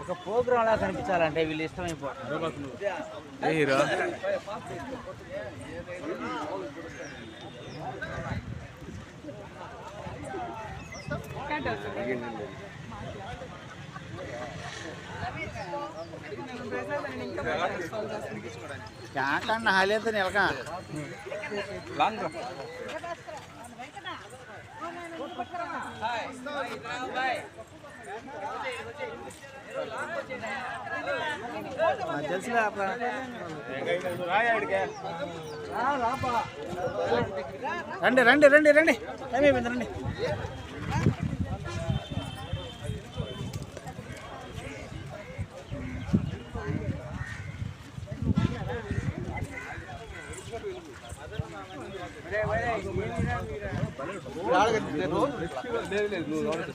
ఒక ప్రోగ్రామ్ లా కనిపించాలంటే వీళ్ళు ఇష్టమైపోతారు hero కాకన్నా హాలేత నిలక long రండి రండి రండి రండి. టైం అయిపోయింది రండి.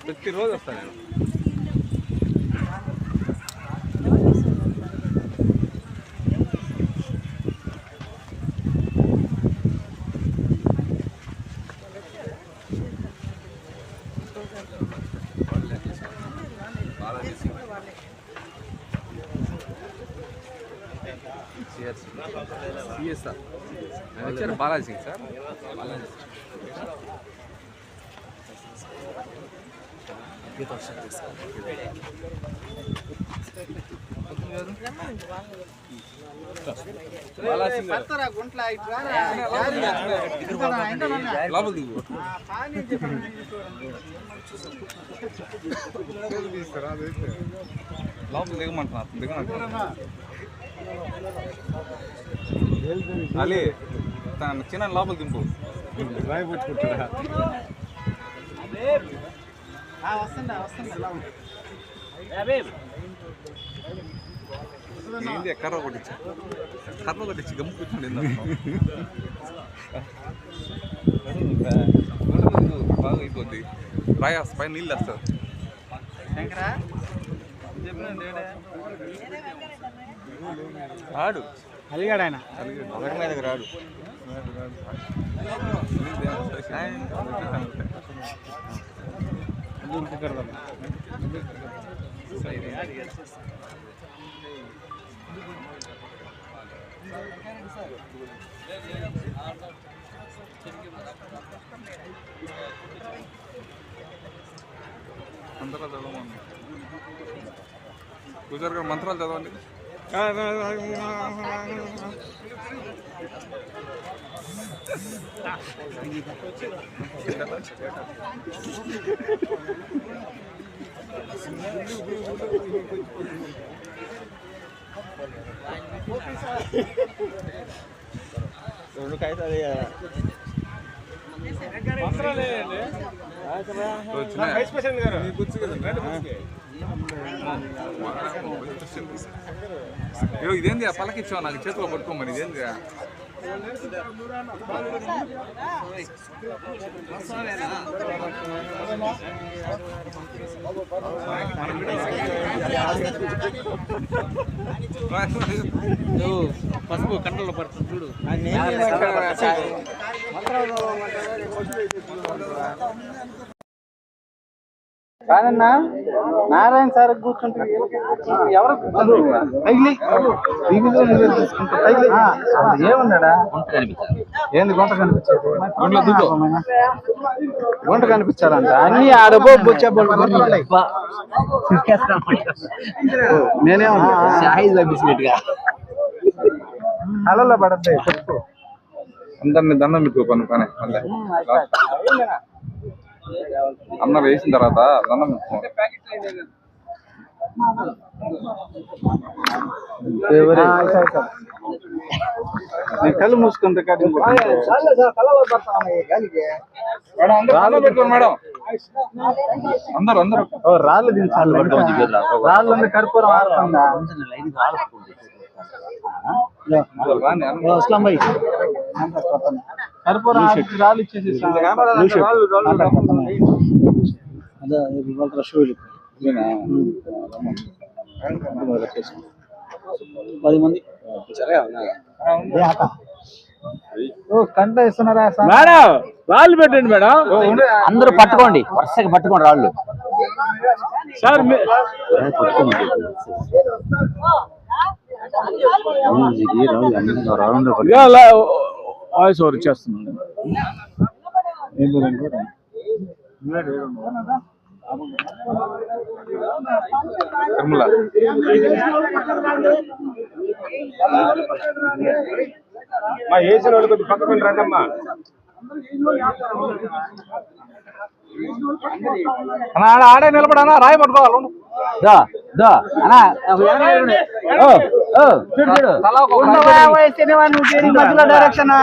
ప్రతిరోజు వస్తాను నేను బాలాజీ సార్ బాలాజీ సింగ్ సార్ బాలాజీ సింగ్ సింగ్ లోపల దిగు లోపల దిగమంటున్నా దిగమంటున్నా అలీ తన చిన్న లోపల దింపు వస్తుందా వస్తుందా కర్ర కొట్టించా? కర్ర కొట్టించి? గమ్ము కూర్చోండి బాగా అయిపోద్ది రాయాస్ పైన నీళ్ళు వస్తుంది శంకరా రాడు. అలిగాడు ఆయన. ఒకటి మీదకి రాడు? మంత్రాలు చదవండి పూజారి గారు మంత్రాలు చదవండి రెండు కాగితాలు ఇదేంది ఆ పలకిచ్చావు? నాకు చేతిలో పట్టుకోమని. ఇదేంది పసుపు కంట్రోల్లో పడుతుంది చూడు. కాదన్నా నారాయణ సార్ కూర్చుంటే ఎవరు పైకి ఏమన్నాడా? ఏంది గుంట దుబ్బు. గుంట కనిపించాలంట. అన్ని ఆడబో బొచ్చే నేనేమన్నా అలలో చెప్పు. అందరిని దండం పెట్టుకో పని పని మళ్ళీ అన్న వేసిన తర్వాత దండం పెట్టుకో నేను కళ్ళు మూసుకుని రికార్డింగ్ మేడం అందరూ దండం పెట్టుకోండి మేడం అందరూ అందరూ ఓ రాళ్ళు దించాలి రాళ్ళు ఉంది కర్పూరం ఆడుతుందా రాని అందరూ. అస్లాం భాయ్ కర్పూరం ఆడిచి రాళ్ళు ఇచ్చేసి అదే ఇవాళ రష్ పది మంది. ఓ కంట ఇస్తున్నారా మేడం వాళ్ళు పెట్టండి మేడం. అందరూ పట్టుకోండి. వరుసగా పట్టుకోండి రాళ్ళు. సార్ అలా వాయిస్ ఓవర్ ఇచ్చేస్తున్నాను ఏం? తిరుమల మా ఏసిన వాళ్ళు కొద్ది పక్కన రండమ్మా అన్న ఆడ ఆడే నిలబడనా రాయి పట్టుకోవాలి. దా దా. రెండు. ఓ, ఓ, చూడు చూడు. ఉండవా వయసు మధ్యలో డైరెక్షన్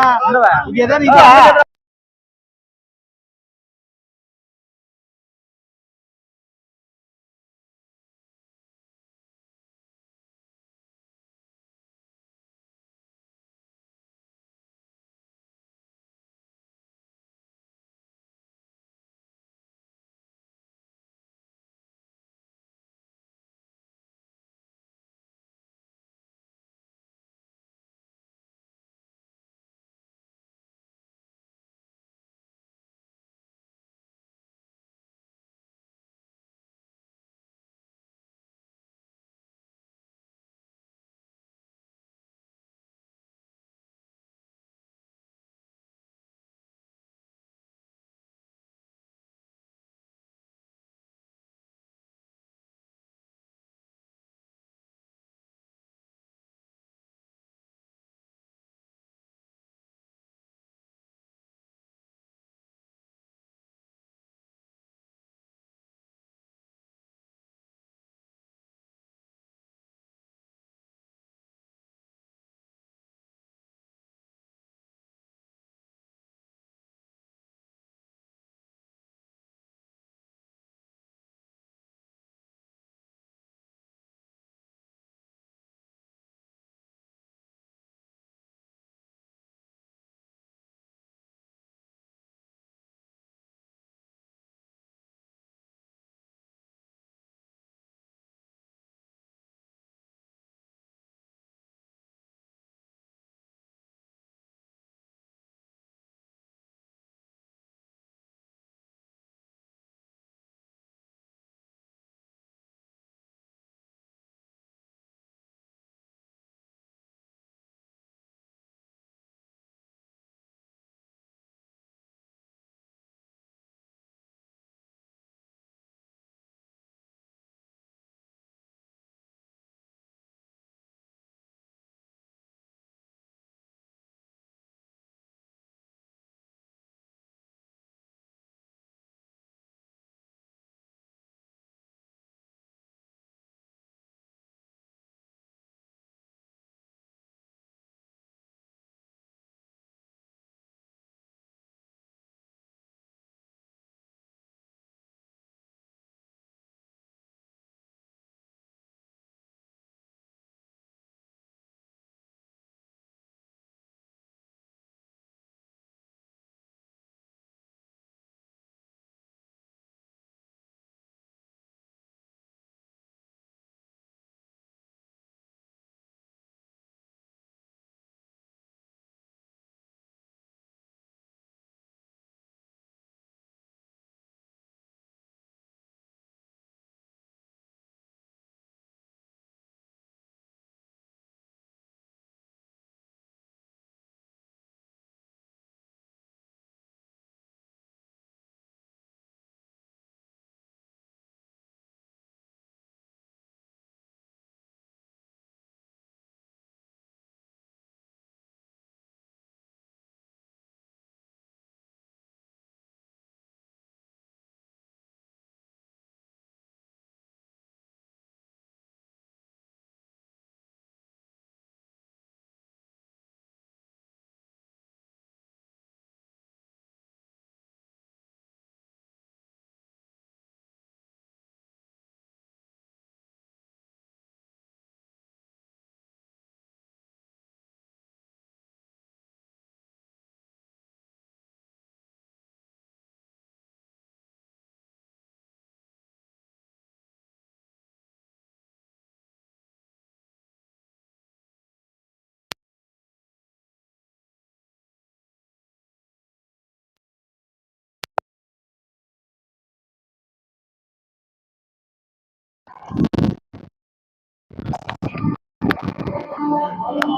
Oh,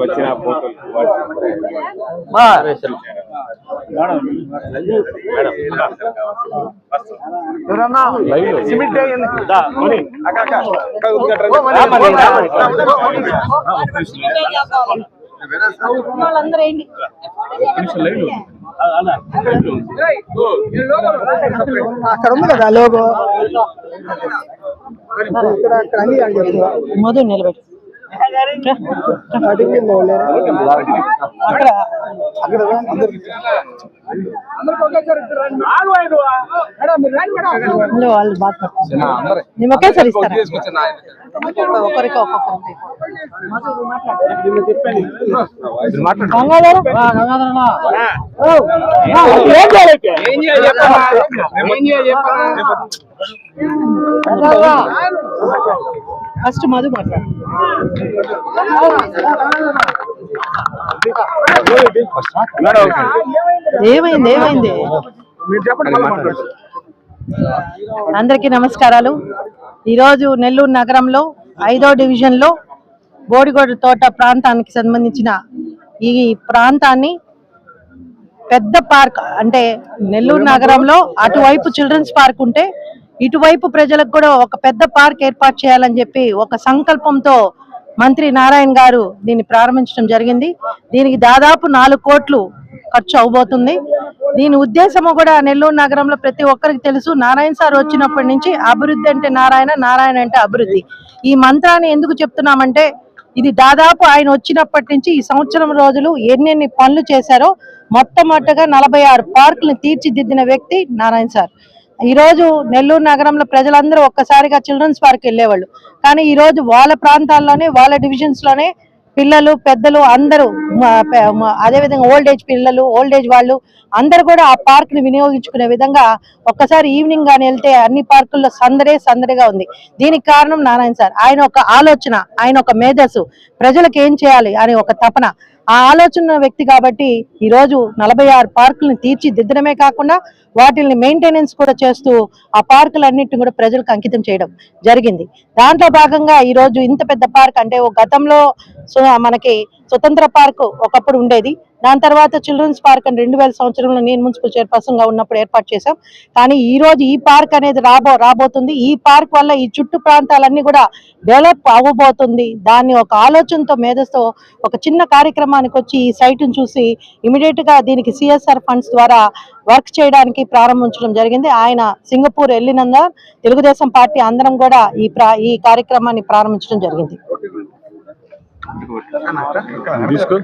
వచ్చిన వాళ్ళందరూ ఏంటి అక్కడ ఉంది కదా లోగో ఇక్కడ అక్కడ అని అని చెప్తా మధు నిలబెట్టి అక్కడ ఇందులో వాళ్ళు బాధపడుతున్నారు మేము ఒకేసారి ఇస్తారా ఒకరికి ఒక్కొక్కరికి గంగాధరం ఫస్ట్ మధు మాట్లాడు ఏమైంది ఏమైంది? అందరికీ నమస్కారాలు. ఈరోజు నెల్లూరు నగరంలో ఐదో డివిజన్లో బోడిగోడ తోట ప్రాంతానికి సంబంధించిన ఈ ప్రాంతాన్ని పెద్ద పార్క్ అంటే నెల్లూరు నగరంలో అటువైపు చిల్డ్రన్స్ పార్క్ ఉంటే ఇటువైపు ప్రజలకు కూడా ఒక పెద్ద పార్క్ ఏర్పాటు చేయాలని చెప్పి ఒక సంకల్పంతో మంత్రి నారాయణ గారు దీన్ని ప్రారంభించడం జరిగింది. దీనికి దాదాపు నాలుగు కోట్లు ఖర్చు అవబోతుంది. దీని ఉద్దేశము కూడా నెల్లూరు నగరంలో ప్రతి ఒక్కరికి తెలుసు. నారాయణ సార్ వచ్చినప్పటి నుంచి అభివృద్ధి అంటే నారాయణ నారాయణ అంటే అభివృద్ధి. ఈ మంత్రాన్ని ఎందుకు చెప్తున్నామంటే ఇది దాదాపు ఆయన వచ్చినప్పటి నుంచి ఈ సంవత్సరం రోజులు ఎన్నెన్ని పనులు చేశారో మొట్టమొదటగా నలభై ఆరు పార్కులను తీర్చిదిద్దిన వ్యక్తి నారాయణ సార్. ఈ రోజు నెల్లూరు నగరంలో ప్రజలందరూ ఒక్కసారిగా చిల్డ్రన్స్ పార్క్ వెళ్ళేవాళ్ళు. కానీ ఈ రోజు వాళ్ళ ప్రాంతాల్లోనే వాళ్ళ డివిజన్స్లోనే పిల్లలు పెద్దలు అందరూ అదేవిధంగా ఓల్డ్ ఏజ్ పిల్లలు ఓల్డ్ ఏజ్ వాళ్ళు అందరూ కూడా ఆ పార్క్ని వినియోగించుకునే విధంగా ఒక్కసారి ఈవినింగ్ కానీ వెళ్తే అన్ని పార్కుల్లో సందడే సందడిగా ఉంది. దీనికి కారణం నారాయణ సార్. ఆయన ఒక ఆలోచన ఆయన ఒక మేధస్సు. ప్రజలకు ఏం చేయాలి అనే ఒక తపన. ఆ ఆలోచన వ్యక్తి కాబట్టి ఈ రోజు నలభై ఆరు పార్కులను తీర్చిదిద్దడమే కాకుండా వాటిని మెయింటెనెన్స్ కూడా చేస్తూ ఆ పార్కులన్నిటిని కూడా ప్రజలకు అంకితం చేయడం జరిగింది. దాంట్లో భాగంగా ఈ రోజు ఇంత పెద్ద పార్క్ అంటే ఓ గతంలో సో మనకి స్వతంత్ర పార్క్ ఒకప్పుడు ఉండేది. దాని తర్వాత చిల్డ్రన్స్ పార్క్ అని రెండు వేల సంవత్సరంలో నేను మున్సిపల్ చైర్పర్సన్గా ఉన్నప్పుడు ఏర్పాటు చేశాం. కానీ ఈ రోజు ఈ పార్క్ అనేది రాబో రాబోతుంది. ఈ పార్క్ వల్ల ఈ చుట్టూ ప్రాంతాలన్నీ కూడా డెవలప్ అవ్వబోతుంది. దాన్ని ఒక ఆలోచనతో మేధస్తో ఒక చిన్న కార్యక్రమానికి వచ్చి ఈ సైట్ చూసి ఇమీడియట్గా దీనికి సిఎస్ఆర్ ఫండ్స్ ద్వారా వర్క్ చేయడానికి ప్రారంభించడం జరిగింది. ఆయన సింగపూర్ వెళ్ళినందున తెలుగుదేశం పార్టీ అందరం కూడా ఈ ఈ కార్యక్రమాన్ని ప్రారంభించడం జరిగింది. తీసుకో